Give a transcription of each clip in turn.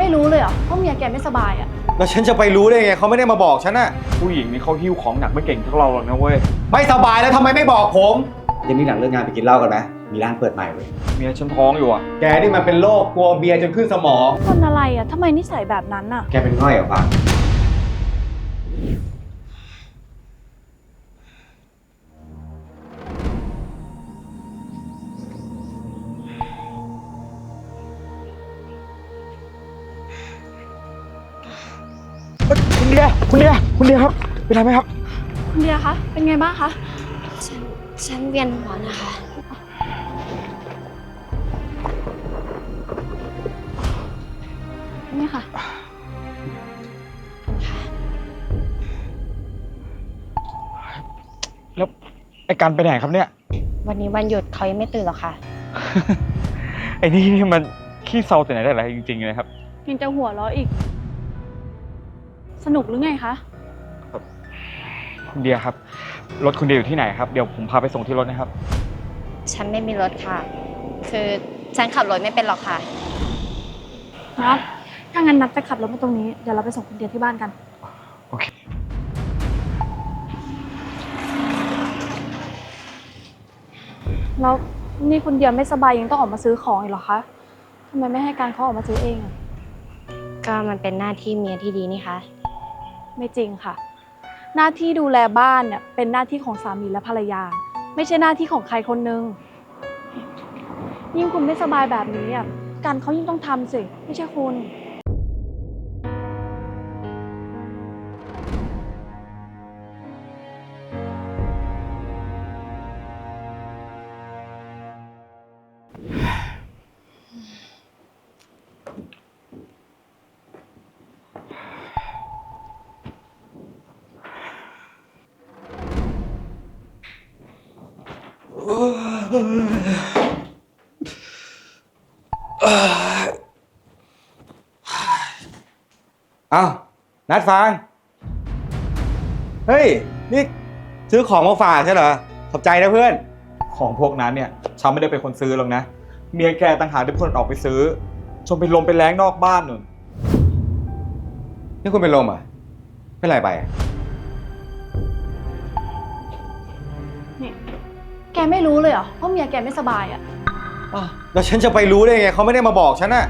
ไม่รู้เลยเหรอว่าเมียแกไม่สบายอะ แล้วฉันจะไปรู้ได้ไงเขาไม่ได้มาบอกฉันน่ะ ผู้หญิงนี่เขาหิ้วของหนักไม่เก่งเท่าเราหรอกนะเว้ย ไม่สบายแล้วทำไมไม่บอกผมเย็นนี้หลังเลิกงานไปกินเหล้ากันไหมมีร้านเปิดใหม่เว้ยเมียฉันท้องอยู่อะ แกนี่มันเป็นโรคกลัวเบียร์จนขึ้นสมอง คนอะไรอะทำไมนิสัยแบบนั้นอะ แกเป็นง่อยเหรอฟัง คุณเดียคุณเดียคุณเดียครับ เป็นไรไหมครับ คุณเดียคะเป็นไงบ้างคะฉันฉันเวียนหัวนะคะ นี่ค่ะ แล้วไอ้การไปไหนครับเนี่ย วันนี้วันหยุดเขายังไม่ตื่นหรอกค่ะ ไอ้นี่นี่มันขี้เศร้าแต่ไหนแต่ไรจริงๆเลยครับ ยังจะหัวเราะอีก สนุกหรือไงคะ คุณเดียครับ รถคุณเดียอยู่ที่ไหนครับ เดี๋ยวผมพาไปส่งที่รถนะครับ ฉันไม่มีรถค่ะ คือฉันขับรถไม่เป็นหรอกค่ะ นัดถ้างั้นนัดจะขับรถมาตรงนี้ เดี๋ยวเราไปส่งคุณเดียที่บ้านกัน โอเค แล้วนี่คุณเดียไม่สบายยังต้องออกมาซื้อของอีกเหรอคะทำไมไม่ให้การเขาออกมาซื้อเองอะก็มันเป็นหน้าที่เมียที่ดีนี่คะ ไม่จริงค่ะ หน้าที่ดูแลบ้านเนี่ยเป็นหน้าที่ของสามีและภรรยา ไม่ใช่หน้าที่ของใครคนนึง ยิ่งคุณไม่สบายแบบนี้อะการเขายิ่งต้องทำสิ ไม่ใช่คุณ อ้าวนัดฟาง เฮ้ย นี่ซื้อของมาฝากใช่เหรอ ขอบใจนะเพื่อน ของพวกนั้นเนี่ยฉันไม่ได้เป็นคนซื้อหรอกนะ เมียแกต่างหากที่เป็นคนออกไปซื้อ จนเป็นลมเป็นแรงนอกบ้านนู่นนี่คุณเป็นลมเหรอะเป็นไรไปอะนี่ กไม่รู้เลยเหรอว่าเมียแกไม่สบายอะอ้าวแล้วฉันจะไปรู้ได้ไงเขาไม่ได้มาบอกฉันน่ะ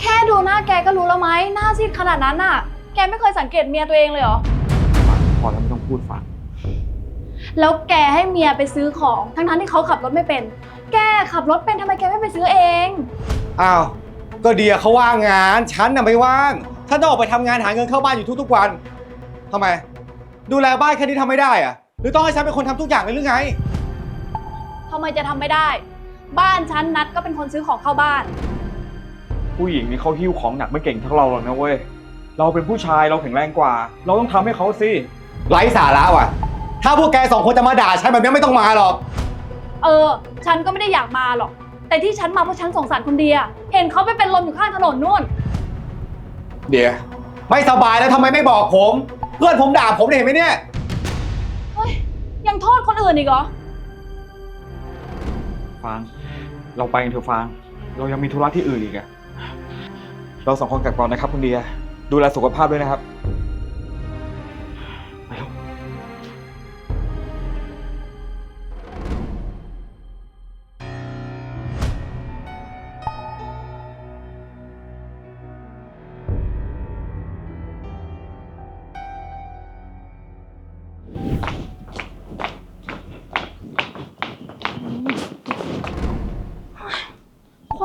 แค่ดูหน้าแกก็รู้แล้วไหมหน้าซีดขนาดนั้นน่ะ แกไม่เคยสังเกตเมียตัวเองเลยเหรอ พอแล้วไม่ต้องพูดฟังแล้วแกให้เมียไปซื้อของ ทั้งๆที่เขาขับรถไม่เป็น แกขับรถเป็นทำไมแกไม่ไปซื้อเอง อ้าว ก็เดียเขาว่างงาน ฉันน่ะไม่ว่างฉันต้องออกไปทำงานหาเงินเข้าบ้านอยู่ทุกๆวันทำไม ดูแลบ้านแค่นี้ทำไม่ได้อะ หรือต้องให้ฉันเป็นคนทำทุกอย่างเลยหรือไง ทำไมจะทำไม่ได้ บ้านฉันนัดก็เป็นคนซื้อของเข้าบ้าน ผู้หญิงนี่เขาหิ้วของหนักไม่เก่งเท่าเราหรอกนะเว้ย เราเป็นผู้ชายเราแข็งแรงกว่า เราต้องทำให้เขาสิ ไร้สาระว่ะ ถ้าพวกแกสองคนจะมาด่าฉันแบบนี้ไม่ต้องมาหรอก เออ ฉันก็ไม่ได้อยากมาหรอก แต่ที่ฉันมาเพราะฉันสงสารคุณเดีย เห็นเขาไปเป็นลมอยู่ข้างถนนนู่น เดี๋ยว ไม่สบายแล้วทำไมไม่บอกผม เพื่อนผมด่าผมเนี่ยเห็นไหมเนี่ยเฮ้ยยัง โทษคนอื่นอีกเหรอ ฟาง เราไปกันเถอะฟาง เรายังมีธุระที่อื่นอีกอะเราสองคนกลับก่อนนะครับคุณเดีย ดูแลสุขภาพด้วยนะครับ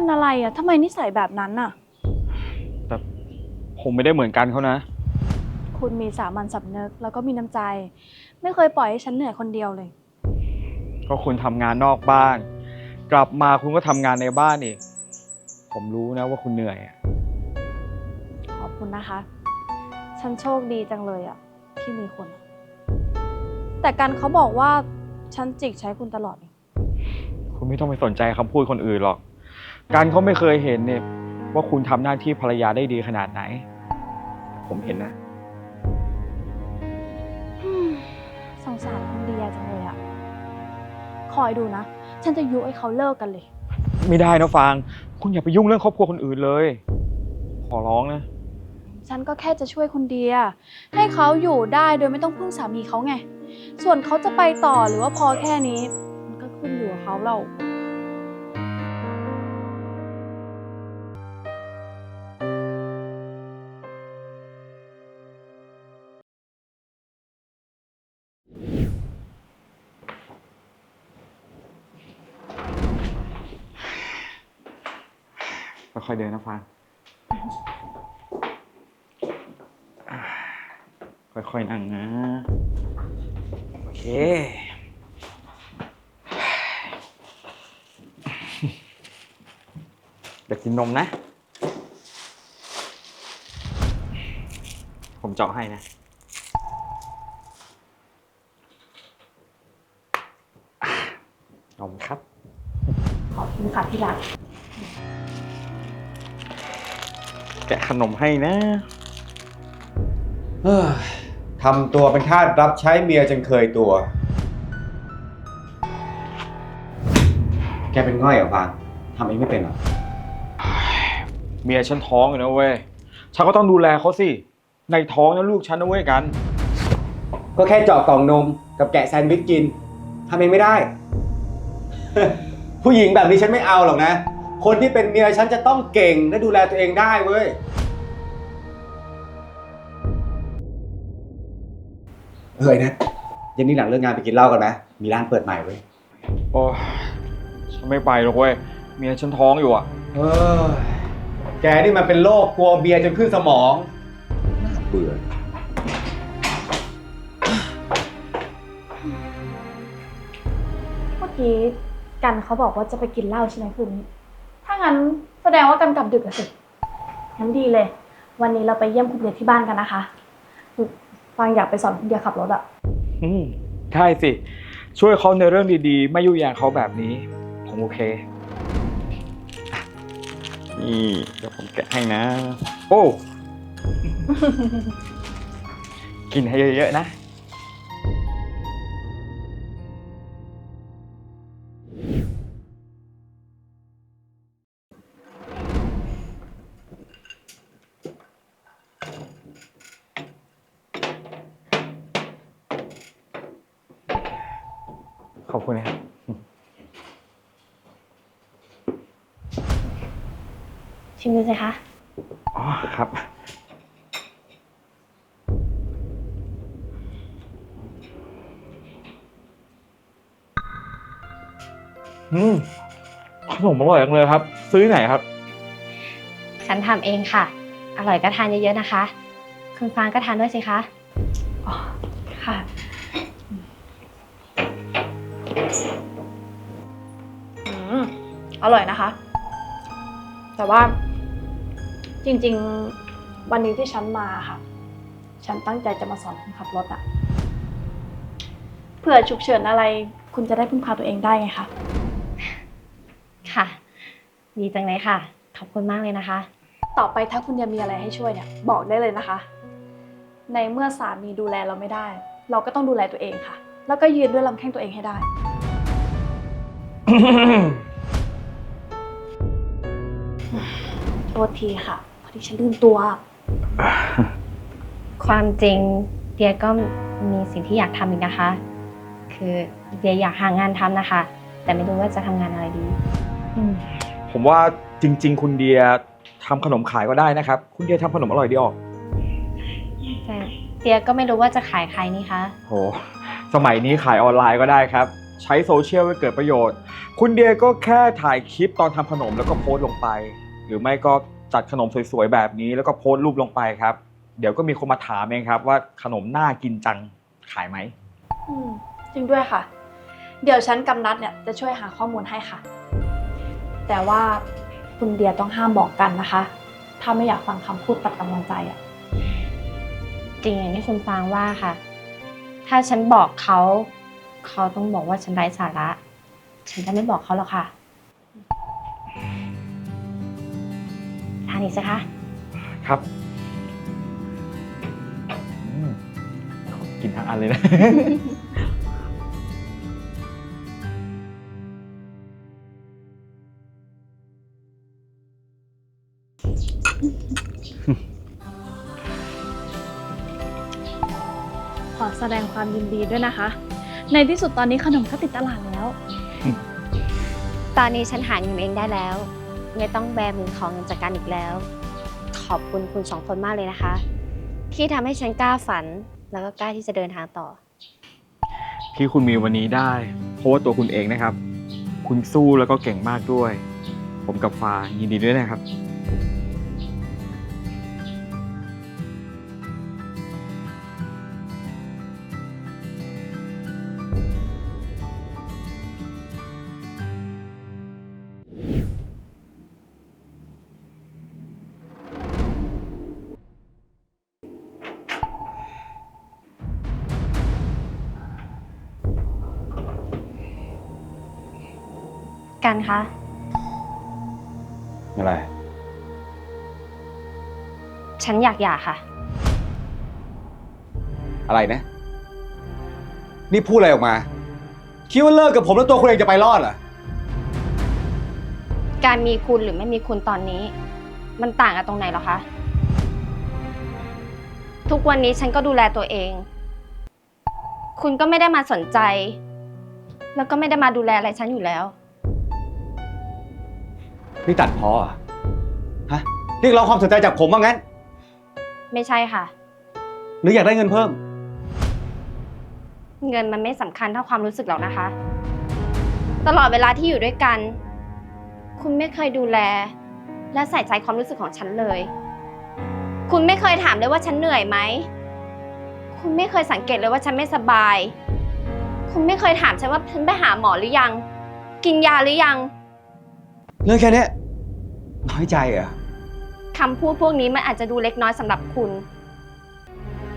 คนอะไรอะทำไมนิสัยแบบนั้นน่ะ แต่ผมไม่ได้เหมือนกันเขานะ คุณมีสามัญสำนึกแล้วก็มีน้ำใจ ไม่เคยปล่อยให้ฉันเหนื่อยคนเดียวเลย ก็คุณทำงานนอกบ้าน กลับมาคุณก็ทำงานในบ้านอีก ผมรู้นะว่าคุณเหนื่อยอะขอบคุณนะคะ ฉันโชคดีจังเลยอะ ที่มีคุณแต่กันเขาบอกว่าฉันจิกใช้คุณตลอดนี่คุณไม่ต้องไปสนใจคำพูดคนอื่นหรอก การเขาไม่เคยเห็นเนี่ยว่าคุณทำหน้าที่ภรรยาได้ดีขนาดไหน ผมเห็นนะอืมสงสารคุณเดียจังเลยอะคอยดูนะ ฉันจะยุให้เขาเลิกกันเลย ไม่ได้นะฟาง คุณอย่าไปยุ่งเรื่องครอบครัวคนอื่นเลย ขอร้องนะ ฉันก็แค่จะช่วยคุณเดีย ให้เขาอยู่ได้โดยไม่ต้องพึ่งสามีเขาไง ส่วนเขาจะไปต่อหรือว่าพอแค่นี้ มันก็ขึ้นอยู่กับเขาเรา ค่อยๆเดินนะฟางค่อยๆนั่งนะ โอเค เดี๋ยวกินนมนะ ผมเจาะให้นะนมครับ ขอบคุณค่ะที่รัก แกะขนมให้นะ เฮ้ยทำตัวเป็นทาสรับใช้เมียจนเคยตัว แกเป็นง่อยเหรอฟางทำเองไม่เป็นเหรอ เมียฉันท้องอยู่นะเว้ย ฉันก็ต้องดูแลเขาสิ ในท้องนะลูกฉันนะเว้ยกัน ก็แค่เจาะกล่องนมกับแกะแซนด์วิชกินทำเองไม่ได้ ผู้หญิงแบบนี้ฉันไม่เอาหรอกนะ คนที่เป็นเมียฉันจะต้องเก่งและดูแลตัวเองได้เว้ย เฮ้ยนะเย็นนี้หลังเลิกงานไปกินเหล้ากันไหมมีร้านเปิดใหม่เว้ย โอ้ยฉันไม่ไปหรอกเว้ย เมียฉันท้องอยู่อะ เออ แกนี่มันเป็นโรคกลัวเบียร์จนขึ้นสมอง น่าเบื่อ เมื่อกี้กันเขาบอกว่าจะไปกินเหล้าใช่ไหมคืนนี้ถ้า งั้นแสดงว่ากันกลับดึกอะสิ งั้นดีเลย วันนี้เราไปเยี่ยมคุณเดียที่บ้านกันนะคะฟังอยากไปสอนคุณเดียขับรถอะอืมใช่สิ ช่วยเขาในเรื่องดีๆ ไม่ยุ่งยากเขาแบบนี้ ผมโอเค นี่เดี๋ยวผมแกะให้นะ โอ้ กินให้เยอะๆนะ ชิมดูสิคะ อ๋อครับ อืมขนมอร่อยจังเลยครับ ซื้อที่ไหนครับ ฉันทำเองค่ะ อร่อยก็ทานเยอะๆนะคะ คุณฟางก็ทานด้วยสิคะ อ๋อ ค่ะ อืมอร่อยนะคะ แต่ว่า จริง ๆ วันนี้ที่ฉันมาค่ะ ฉันตั้งใจจะมาสอนคุณขับรถอะเผื่อฉุกเฉินอะไร คุณจะได้พึ่งพาตัวเองได้ไงคะ ค่ะ ดีจังเลยค่ะ ขอบคุณมากเลยนะคะ ต่อไปถ้าคุณยังมีอะไรให้ช่วยเนี่ย บอกได้เลยนะคะ ในเมื่อสามีดูแลเราไม่ได้ เราก็ต้องดูแลตัวเองค่ะ แล้วก็ยืนด้วยลำแข้งตัวเองให้ได้ ษทีค่ะ พอดีฉันลืมตัว ความจริงเดียก็มีสิ่งที่อยากทำอีกนะคะ คือเดียอยากหางานทำนะคะ แต่ไม่รู้ว่าจะทำงานอะไรดีผมว่าจริง ๆ คุณเดียทำขนมขายก็ได้นะครับ คุณเดียทำขนมอร่อยดีออก แต่เดียก็ไม่รู้ว่าจะขายใครนี่คะ โห สมัยนี้ขายออนไลน์ก็ได้ครับ ใช้โซเชียลให้เกิดประโยชน์ คุณเดียก็แค่ถ่ายคลิปตอนทำขนมแล้วก็โพสต์ลงไป หรือไม่ก็จัดขนมสวยๆแบบนี้ แล้วก็โพสต์รูปลงไปครับ เดี๋ยวก็มีคนมาถามเองครับ ว่าขนมน่ากินจังขายไหมอืมจริงด้วยค่ะ เดี๋ยวฉันกำนัดเนี่ยจะช่วยหาข้อมูลให้ค่ะ แต่ว่าคุณเดียต้องห้ามบอกกันนะคะ ถ้าไม่อยากฟังคำพูดตัดกำลังใจอะจริงอย่างที่คุณฟางว่าค่ะ ถ้าฉันบอกเขา เขาต้องบอกว่าฉันไร้สาระ ฉันจะไม่บอกเขาหรอกค่ะานอีกสิคะ ครับอืมขกินทั้งอันเลยนะ ขอแสดงความยินดีด้วยนะคะ ในที่สุดตอนนี้ขนมก็ติดตลาดแล้ว ตอนนี้ฉันหาเงินเองได้แล้ว ไม่ต้องแบมือของเงินจากการอีกแล้ว ขอบคุณคุณสองคนมากเลยนะคะ ที่ทำให้ฉันกล้าฝันแล้วก็กล้าที่จะเดินทางต่อ ที่คุณมีวันนี้ได้ เพราะว่าตัวคุณเองนะครับ คุณสู้แล้วก็เก่งมากด้วย ผมกับฟ้ายินดีด้วยนะครับ กันคะ อะไร ฉันอยากหย่าค่ะ อะไรนะ นี่พูดอะไรออกมา คิดว่าเลิกกับผมแล้วตัวคุณเองจะไปรอดเหรอ การมีคุณหรือไม่มีคุณตอนนี้ มันต่างกันตรงไหนเหรอคะ ทุกวันนี้ฉันก็ดูแลตัวเอง คุณก็ไม่ได้มาสนใจ แล้วก็ไม่ได้มาดูแลอะไรฉันอยู่แล้ว นี่ตัดพอเหรอะฮะเรียกร้องความสนใจจากผมว่างั้น ไม่ใช่ค่ะ หรืออยากได้เงินเพิ่ม เงินมันไม่สำคัญเท่าความรู้สึกหรอกนะคะ ตลอดเวลาที่อยู่ด้วยกัน คุณไม่เคยดูแล และใส่ใจความรู้สึกของฉันเลย คุณไม่เคยถามเลยว่าฉันเหนื่อยไหม คุณไม่เคยสังเกตเลยว่าฉันไม่สบาย คุณไม่เคยถามฉันว่าฉันไปหาหมอหรือยัง กินยาหรือยังเรื่องแค่เนี้ยน้อยใจเหรอะคำพูดพวกนี้มันอาจจะดูเล็กน้อยสำหรับคุณ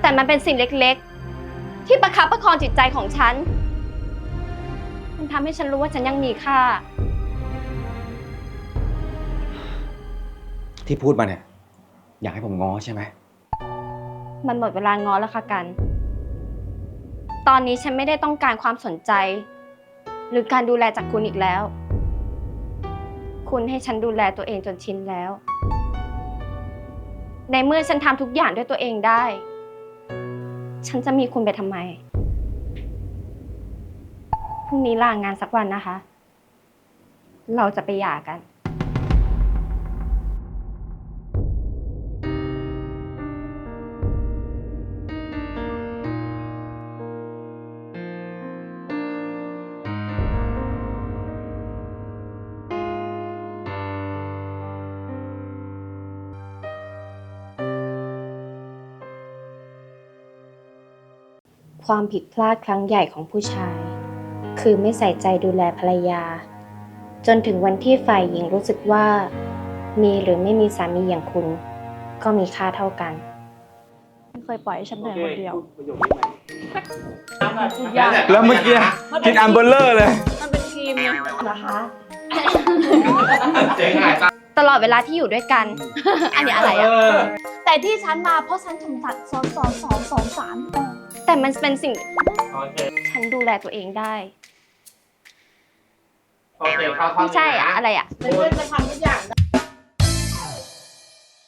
แต่มันเป็นสิ่งเล็กๆ ที่ประคับประคองจิตใจของฉัน มันทำให้ฉันรู้ว่าฉันยังมีค่า ที่พูดมาเนี่ย อยากให้ผมง้อใช่ไหม มันหมดเวลาง้อแล้วค่ะกัน ตอนนี้ฉันไม่ได้ต้องการความสนใจ หรือการดูแลจากคุณอีกแล้ว คุณให้ฉันดูแลตัวเองจนชินแล้ว ในเมื่อฉันทำทุกอย่างด้วยตัวเองได้ ฉันจะมีคุณไปทำไม พรุ่งนี้ลางงานสักวันนะคะ เราจะไปหย่ากัน ความผิดพลาดครั้งใหญ่ของผู้ชาย คือไม่ใส่ใจดูแลภรรยา จนถึงวันที่ฝ่ายหญิงรู้สึกว่า มีหรือไม่มีสามีอย่างคุณ ก็มีค่าเท่ากันไม่เคยปล่อยให้ฉันเหนื่อยคนเดียวแล้วเมื่อกี้กินอันเบลเลอร์เลย มันเป็นทีมไงนะคะตลอดเวลาที่อยู่ด้วยกัน อันนี้อะไรอะแต่ที่ฉันมาเพราะฉันสงสารสอนสอนสอนสอนสาม แต่มันเป็นสิ่งฉันดูแลตัวเองได้ โอเคเข้าข้อไม่ใช่อะอะไรอะเพื่อนจะทำทุกอย่าง